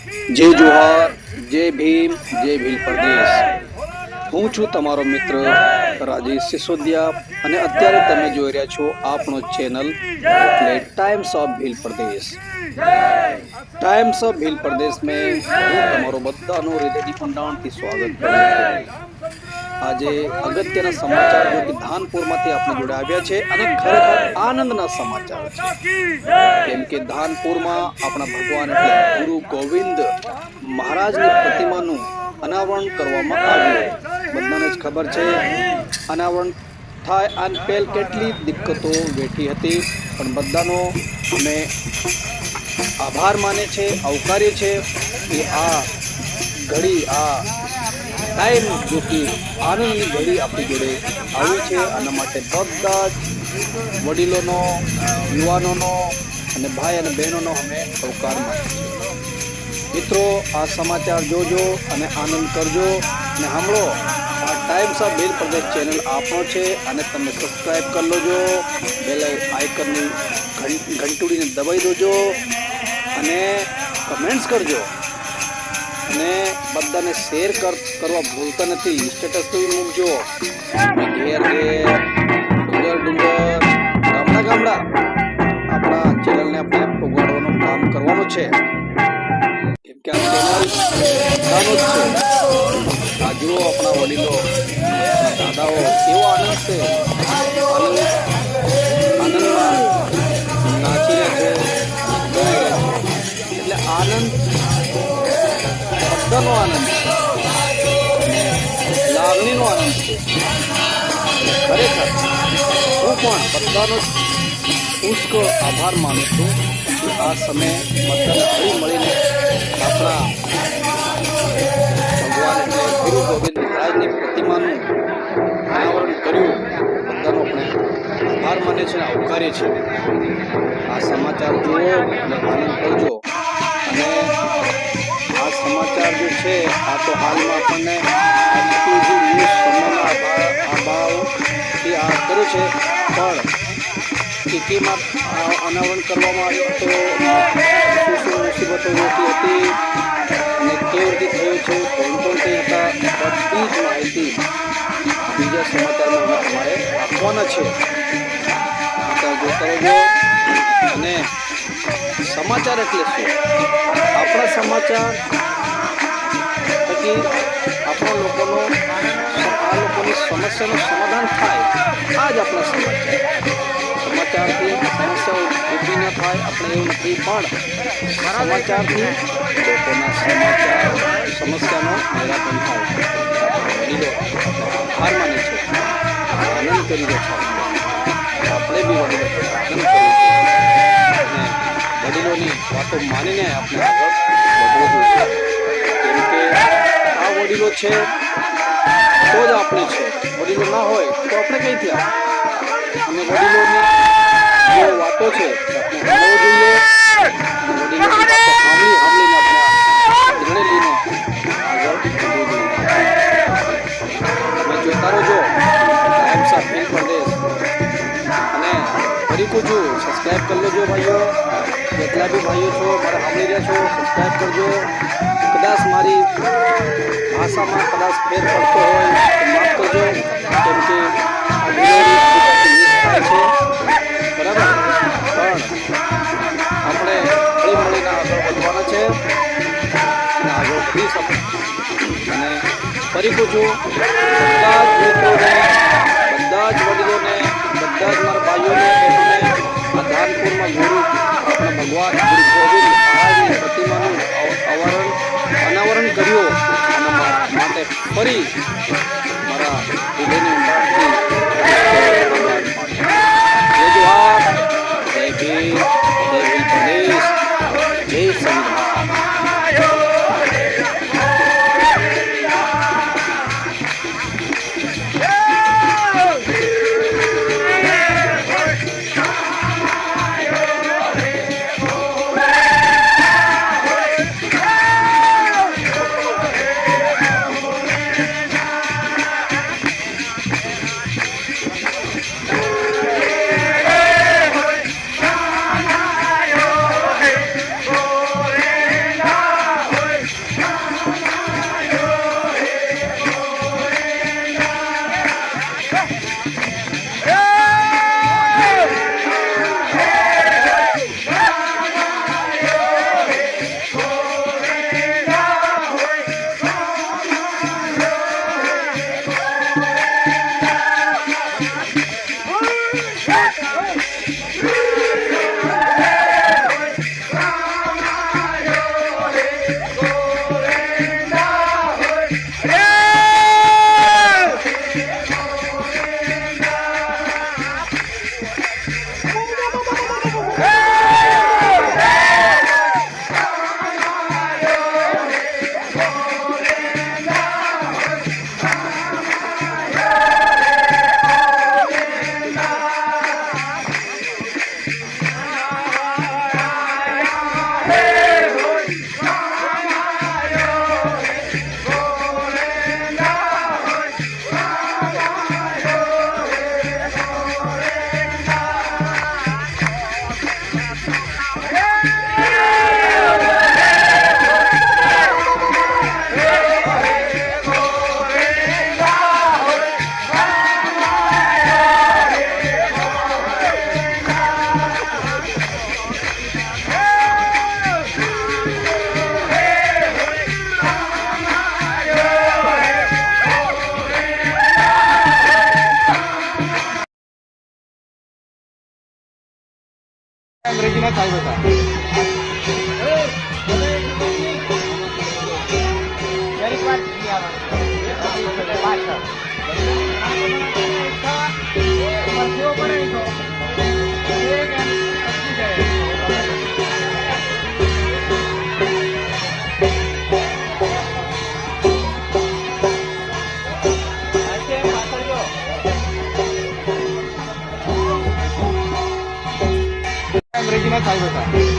જય જોહાર, જય ભીમ, જય ભીલ પ્રદેશ હું છું તમારો મિત્ર રાજેશ સિસોદિયા અને અત્યારે તમે જોઈ રહ્યા છો આપણો ચેનલ એટલે times of Bhil Pradesh times of Bhil પ્રદેશ મેં હું તમારો બધાનો હૃદયથી ઊંડાણથી સ્વાગત કરું છું. આજે અગત્યના સમાચાર જો કે ધાનપુરમાંથી આપણે જોડે આવ્યા છે અને ખરેખર આનંદના સમાચાર છે. કેમ કે ધાનપુરમાં આપણા ભગવાન ગુરુ ગોવિંદ મહારાજની પ્રતિમાનું અનાવરણ કરવામાં આવ્યું. બધાને જ ખબર છે, અનાવરણ થાય અને પહેલ કેટલી દિક્કતો વેઠી હતી. પણ બધાનો અમે આભાર માને છે આવકારીએ છે કે આ ઘડી, આ ટાઈમ જો આનંદની ઘડી આપણી જોડે આવી છે આના માટે બધા જ વડીલોનો યુવાનોનો અને ભાઈ અને બહેનોનો અમે આવકાર માગીએ મિત્રો આ સમાચાર જોજો અને આનંદ કરજો અને સાંભળો આ times of bell Pradesh channel આપણો છે અને તમે સબસ્ક્રાઈબ કરી લોજો બેલ આઇકનની ઘંટડીને દબાઈ દોજો અને કમેન્ટ્સ કરજો અને બધાને શેર કરવા ભૂલતા નથી. સ્ટેટસ તો મૂકજો ઘેર ઘેર ડુંગર ડુંગર, ગામડા ગામડા. આપણા ચેનલને આપણે ઉગાડવાનું કામ કરવાનું છે. કેમ કે આ ચેનલ છે. આ જુઓ આપણા વડીલો દાદાઓ કેવો આનંદ છે. આનંદ, આનંદમાં ખરેખર, હું પણ બધાનો પુષ્ક આભાર માનું છું કે આ સમયે બધાને હળી મળીને આપણા ભગવાન ગુરુ ગોવિંદ પ્રતિમાનું અનાવરણ કર્યું, બધાનો આપણે આભાર માને છે આવકારીએ છીએ. આ સમાચાર જુઓ અને આનંદ કરજો. અને આ સમાચાર જે છે, આ તો હાલમાં આપણને અભાવ અભાવથી આ કર્યું છે પણ સ્થિતિમાં આ અનાવરણ કરવામાં આવ્યું તો શું મુસીબતો વેઠી હતી અને કેવી રીતે થયું છે કોણ કોણ તે હતા બધી જ માહિતી બીજા સમાચારમાં અમારે આપવાના છે જોતા અને સમાચાર એટલે શું? આપણા સમાચાર થકી આપણા લોકોનો, આ લોકોની સમસ્યાનું સમાધાન થાય આ જ આપણા સમાચાર સમાચારથી સમસ્યાઓ ઊભી ન થાય, આપણે એવું નથી, પણ સમાચારથી લોકોના સમાચાર, સમસ્યાનો નિરાકરણ થાય. વડીલો હાર માને છે આનંદ કરી રહ્યા છે આપણે બી વડીલો આનંદ કરીએ વડીલોની વાતો માનીને આપણે આગળ વધવું જોઈએ. કેમ કે વડીલો છે, તો જ આપણે છે. વડીલો ના હોય તો આપણે કઈથી આવે અને વડીલોની જે વાતો છે, આપણે જોઈએ. આપણે અને ફરી છું સબસ્ક્રાઈબ કરી લેજો ભાઈઓ. જેટલા બી ભાઈઓ છો, મારા સાંભળી રહ્યા છો સબસ્ક્રાઈબ કરજો. કદાચ મારી ભાષામાં કદાચ ફેર પડતો હોય, તો માફ કરજો કેમ કે છે. બરાબર? પણ આપણે હળી મળીને આગળ વધવાના છે. અને આગળ વધી શકું. અને ફરી કહું છું બધા જ બધા જ વડીલોને, બધા જ મારા ભાઈઓને ધાનપુરમાં ગુરુ આપણા ભગવાન ગુરુ ગોવિંદ કર્યું. મા- માટે ફરી મારા હૃદયની ઊંડાણથી અંગ્રેજીના સાહેબ હતા